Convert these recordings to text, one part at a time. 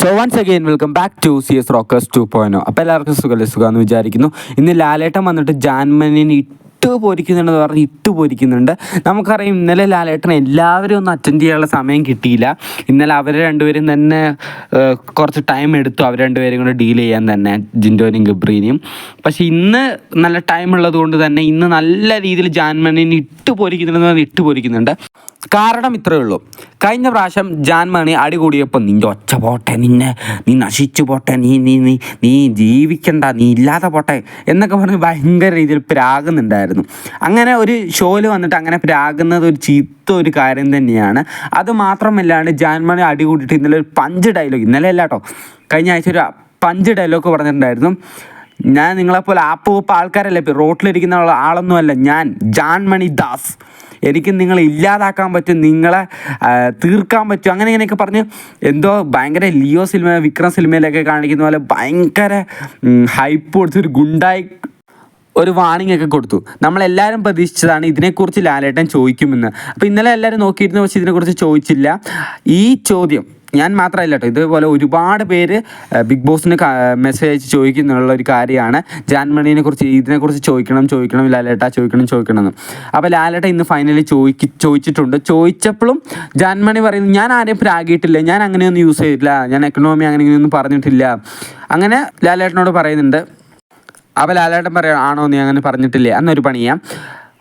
So once again welcome back to C S rockers to പോയിനോ അപ്പോൾ എല്ലാവർക്കും സുഖമല്ലേ സുഖമെന്ന് വിചാരിക്കുന്നു. ഇന്ന് ലാലേട്ടൻ വന്നിട്ട് ജാൻമനിനെ ഇട്ട് പോരിക്കുന്നുണ്ടെന്ന് പറഞ്ഞ് ഇട്ട് പൊരിക്കുന്നുണ്ട്. നമുക്കറിയാം ഇന്നലെ ലാലേട്ടൻ എല്ലാവരും ഒന്ന് അറ്റൻഡ് ചെയ്യാനുള്ള സമയം കിട്ടിയില്ല. ഇന്നലെ അവർ രണ്ടുപേരും തന്നെ കുറച്ച് ടൈം എടുത്തു അവർ രണ്ടുപേരും കൂടെ ഡീൽ ചെയ്യാൻ തന്നെ ജിൻഡോനും ഗബ്രീനെയും. പക്ഷേ ഇന്ന് നല്ല ടൈം ഉള്ളത് കൊണ്ട് തന്നെ ഇന്ന് നല്ല രീതിയിൽ ജാൻമണിനെ ഇട്ട് പൊരിക്കുന്നുണ്ടെന്ന് പറഞ്ഞ് ഇട്ട് പോരിക്കുന്നുണ്ട്. കാരണം ഇത്രയേ ഉള്ളൂ. കഴിഞ്ഞ പ്രാവശ്യം ജാൻമണി അടികൂടിയപ്പോൾ നിന്റെ ഒച്ച പോട്ടെ നിന്നെ നീ നശിച്ചു പോട്ടെ നീ നീ നീ നീ ജീവിക്കണ്ട നീ ഇല്ലാതെ പോട്ടെ എന്നൊക്കെ പറഞ്ഞ് ഭയങ്കര രീതിയിൽ പ്രാകുന്നുണ്ടായിരുന്നു. അങ്ങനെ ഒരു ഷോയിൽ വന്നിട്ട് അങ്ങനെ പ്രാകുന്നത് ഒരു ചീത്ത ഒരു കാര്യം തന്നെയാണ്. അത് മാത്രമല്ലാണ്ട് ജാൻമണി അടി കൂടിയിട്ട് ഇന്നലെ ഒരു പഞ്ച് ഡയലോഗ് ഇന്നലെ അല്ല കേട്ടോ കഴിഞ്ഞ ആഴ്ച ഒരു പഞ്ച് ഡയലോഗ് പറഞ്ഞിട്ടുണ്ടായിരുന്നു. ഞാൻ നിങ്ങളെപ്പോലെ ആപ്പ് ആൾക്കാരല്ലേ റോട്ടിലിരിക്കുന്ന ആളൊന്നുമല്ല ഞാൻ ജാൻമണി ദാസ്. എനിക്ക് നിങ്ങളെ ഇല്ലാതാക്കാൻ പറ്റും നിങ്ങളെ തീർക്കാൻ പറ്റും. അങ്ങനെ ഇങ്ങനെയൊക്കെ പറഞ്ഞ് എന്തോ ഭയങ്കര ലിയോ സിനിമ വിക്രം സിനിമയിലൊക്കെ കാണിക്കുന്ന പോലെ ഭയങ്കര ഹൈപ്പ് കൊടുത്തൊരു ഗുണ്ടായി ഒരു വാണിംഗ് ഒക്കെ കൊടുത്തു. നമ്മളെല്ലാവരും പ്രതീക്ഷിച്ചതാണ് ഇതിനെക്കുറിച്ച് ലാലേട്ടൻ ചോദിക്കുമെന്ന്. അപ്പോൾ ഇന്നലെ എല്ലാവരും നോക്കിയിരുന്നു പക്ഷേ ഇതിനെക്കുറിച്ച് ചോദിച്ചില്ല. ഈ ചോദ്യം ഞാൻ മാത്രമല്ല കേട്ടോ ഇതുപോലെ ഒരുപാട് പേര് ബിഗ് ബോസിന് മെസ്സേജ് ചോദിക്കുന്നുള്ള ഒരു കാര്യമാണ്. ജാൻമണിനെ കുറിച്ച് ഇതിനെക്കുറിച്ച് ചോദിക്കണം ചോദിക്കണം ലാലേട്ട ചോദിക്കണം ചോദിക്കണം എന്ന് അപ്പോൾ ലാലേട്ട ഇന്ന് ഫൈനലി ചോദിക്ക ചോദിച്ചിട്ടുണ്ട്. ചോദിച്ചപ്പോഴും ജാൻമണി പറയുന്നു ഞാൻ ആരെയും പ്രാഗിയിട്ടില്ല ഞാൻ അങ്ങനെയൊന്നും യൂസ് ചെയ്തിട്ടില്ല ഞാൻ എക്കണോമി അങ്ങനെ ഇങ്ങനെയൊന്നും പറഞ്ഞിട്ടില്ല. അങ്ങനെ ലാലേട്ടനോട് പറയുന്നുണ്ട് അപ്പോൾ ലാലേട്ടൻ പറയാം ആണോ നീ അങ്ങനെ പറഞ്ഞിട്ടില്ലേ? എന്നൊരു പണിയാം.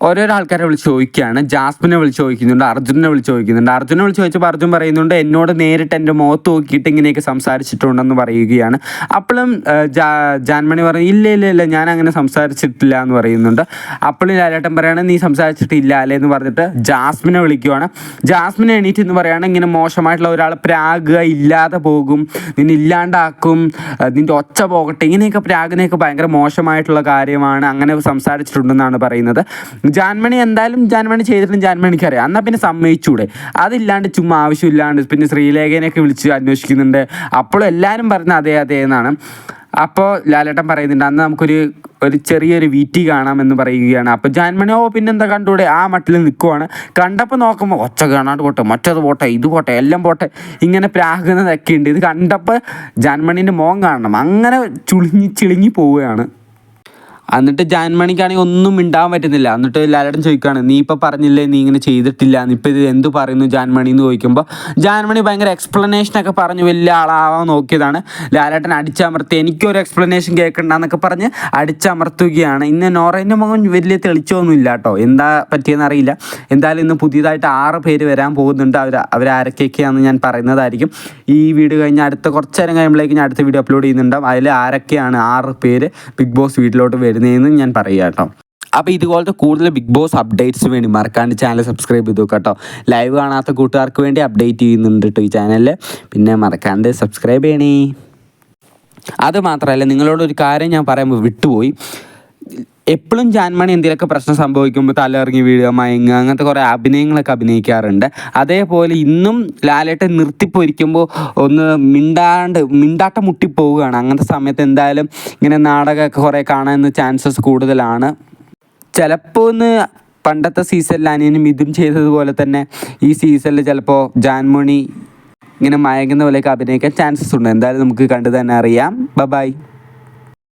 ഓരോരോ ആൾക്കാരെ വിളിച്ച് ചോദിക്കുകയാണ്. ജാസ്മിനെ വിളിച്ച് ചോദിക്കുന്നുണ്ട് അർജുനെ വിളിച്ച് ചോദിക്കുന്നുണ്ട്. അർജുനെ വിളിച്ച് ചോദിച്ചപ്പോൾ അർജുൻ പറയുന്നുണ്ട് എന്നോട് നേരിട്ട് എന്റെ മുഖത്ത് നോക്കിയിട്ട് ഇങ്ങനെയൊക്കെ സംസാരിച്ചിട്ടുണ്ടെന്ന് പറയുകയാണ്. അപ്പോഴും ജാൻമണി പറയും ഇല്ല ഇല്ല ഇല്ല ഞാൻ അങ്ങനെ സംസാരിച്ചിട്ടില്ല എന്ന് പറയുന്നുണ്ട്. അപ്പോഴും ലാലേട്ടൻ പറയാണ് നീ സംസാരിച്ചിട്ടില്ല അല്ലേ? എന്ന് പറഞ്ഞിട്ട് ജാസ്മിനെ വിളിക്കുവാണ്. ജാസ്മിനെ എണീറ്റ് എന്ന് പറയുകയാണ് ഇങ്ങനെ മോശമായിട്ടുള്ള ഒരാളെ പ്രാഗുക ഇല്ലാതെ പോകും നിന്നെ ഇല്ലാണ്ടാക്കും നിന്റെ ഒച്ച പോകട്ടെ ഇങ്ങനെയൊക്കെ പ്രാഗിനെയൊക്കെ ഭയങ്കര മോശമായിട്ടുള്ള കാര്യമാണ് അങ്ങനെ സംസാരിച്ചിട്ടുണ്ടെന്നാണ് പറയുന്നത്. ജാൻമണി എന്തായാലും ജാൻമണി ചെയ്തിട്ടും ജാൻമണിക്ക് അറിയാം എന്നാൽ പിന്നെ സമ്മതിച്ചൂടെ? അതില്ലാണ്ട് ചുമ്മാ ആവശ്യമില്ലാണ്ട് പിന്നെ ശ്രീലേഖനെയൊക്കെ വിളിച്ച് അന്വേഷിക്കുന്നുണ്ട്. അപ്പോഴും എല്ലാവരും പറഞ്ഞ അതെ അതെ എന്നാണ്. അപ്പോൾ ലാലേട്ടൻ പറയുന്നുണ്ട് അന്ന് നമുക്കൊരു ഒരു ചെറിയൊരു വീറ്റി കാണാമെന്ന് പറയുകയാണ്. അപ്പോൾ ജാൻമണി ഓ പിന്നെന്താ കണ്ടൂടെ ആ മട്ടിൽ നിൽക്കുവാണ്. കണ്ടപ്പോൾ നോക്കുമ്പോൾ ഒച്ച കാണാണ്ട് പോട്ടെ മറ്റത് പോട്ടെ ഇത് പോട്ടെ എല്ലാം പോട്ടെ ഇങ്ങനെ പ്രാകുന്നതൊക്കെ ഉണ്ട്. ഇത് കണ്ടപ്പോൾ ജാൻമണീന്റെ മോൻ കാണണം. അങ്ങനെ ചുളിഞ്ഞി ചിളിങ്ങി പോവുകയാണ്. എന്നിട്ട് ജാൻമണിക്കാണെങ്കിൽ ഒന്നും മിണ്ടാൻ പറ്റുന്നില്ല. എന്നിട്ട് ലാലേട്ടൻ ചോദിക്കുകയാണ് നീ ഇപ്പോൾ പറഞ്ഞില്ലേ നീ ഇങ്ങനെ ചെയ്തിട്ടില്ല നീ ഇപ്പോൾ ഇത് എന്ത് പറയുന്നു ജാൻമണി എന്ന് ചോദിക്കുമ്പോൾ ജാൻമണി ഭയങ്കര എക്സ്പ്ലനേഷനൊക്കെ പറഞ്ഞു വലിയ ആളാവാൻ നോക്കിയതാണ്. ലാലേട്ടൻ അടിച്ചമർത്തി എനിക്കൊരു എക്സ്പ്ലനേഷൻ കേൾക്കണ്ട എന്നൊക്കെ പറഞ്ഞ് അടിച്ചമർത്തുകയാണ്. ഇന്ന് നോറേന്റെ മുഖം വലിയ തെളിച്ചൊന്നും ഇല്ല കേട്ടോ എന്താ പറ്റിയെന്ന് അറിയില്ല. എന്തായാലും ഇന്ന് പുതിയതായിട്ട് ആറ് പേര് വരാൻ പോകുന്നുണ്ട്. അവർ അവരാരൊക്കെയൊക്കെയാണെന്ന് ഞാൻ പറയുന്നതായിരിക്കും. ഈ വീഡിയോ കഴിഞ്ഞ് അടുത്ത കുറച്ച് നേരം കഴിയുമ്പോഴേക്കും ഞാൻ അടുത്ത വീഡിയോ അപ്ലോഡ് ചെയ്യുന്നുണ്ടാവും. അതിൽ ആരൊക്കെയാണ് ആറ് പേര് ബിഗ് ബോസ് വീട്ടിലോട്ട് വരുന്നതെന്ന് ഞാൻ പറയുക കേട്ടോ അപ്പോൾ ഇതുപോലത്തെ കൂടുതൽ ബിഗ് ബോസ് അപ്ഡേറ്റ്സ് വേണ്ടി മറക്കാണ്ട് ചാനൽ സബ്സ്ക്രൈബ് ചെയ്തു കേട്ടോ ലൈവ് കാണാത്ത കൂട്ടുകാർക്ക് വേണ്ടി അപ്ഡേറ്റ് ചെയ്യുന്നുണ്ട് കേട്ടോ ഈ ചാനലിൽ പിന്നെ മറക്കാണ്ട് സബ്സ്ക്രൈബ് ചെയ്യണേ. അത് മാത്രമല്ല നിങ്ങളോട് ഒരു കാര്യം ഞാൻ പറയുമ്പോൾ വിട്ടുപോയി. എപ്പോഴും ജാൻമണി എന്തെങ്കിലുമൊക്കെ പ്രശ്നം സംഭവിക്കുമ്പോൾ തലയിറങ്ങി വീഴുക മയങ്ങുക അങ്ങനത്തെ കുറേ അഭിനയങ്ങളൊക്കെ അഭിനയിക്കാറുണ്ട്. അതേപോലെ ഇന്നും ലാലേട്ടൻ നിർത്തിപ്പോയിരിക്കുമ്പോൾ ഒന്ന് മിണ്ടാണ്ട് മിണ്ടാട്ടം മുട്ടിപ്പോവുകയാണ്. അങ്ങനത്തെ സമയത്ത് എന്തായാലും ഇങ്ങനെ നാടകമൊക്കെ കുറേ കാണാൻ ചാൻസസ് കൂടുതലാണ്. ചിലപ്പോൾ ഒന്ന് പണ്ടത്തെ സീസണിൽ അനിയനും ഇതും ചെയ്തതുപോലെ തന്നെ ഈ സീസണിൽ ചിലപ്പോൾ ജാൻമണി ഇങ്ങനെ മയങ്ങുന്ന പോലെയൊക്കെ അഭിനയിക്കാൻ ചാൻസസ് ഉണ്ട്. എന്തായാലും നമുക്ക് കണ്ടു തന്നെ അറിയാം. ബ ബൈ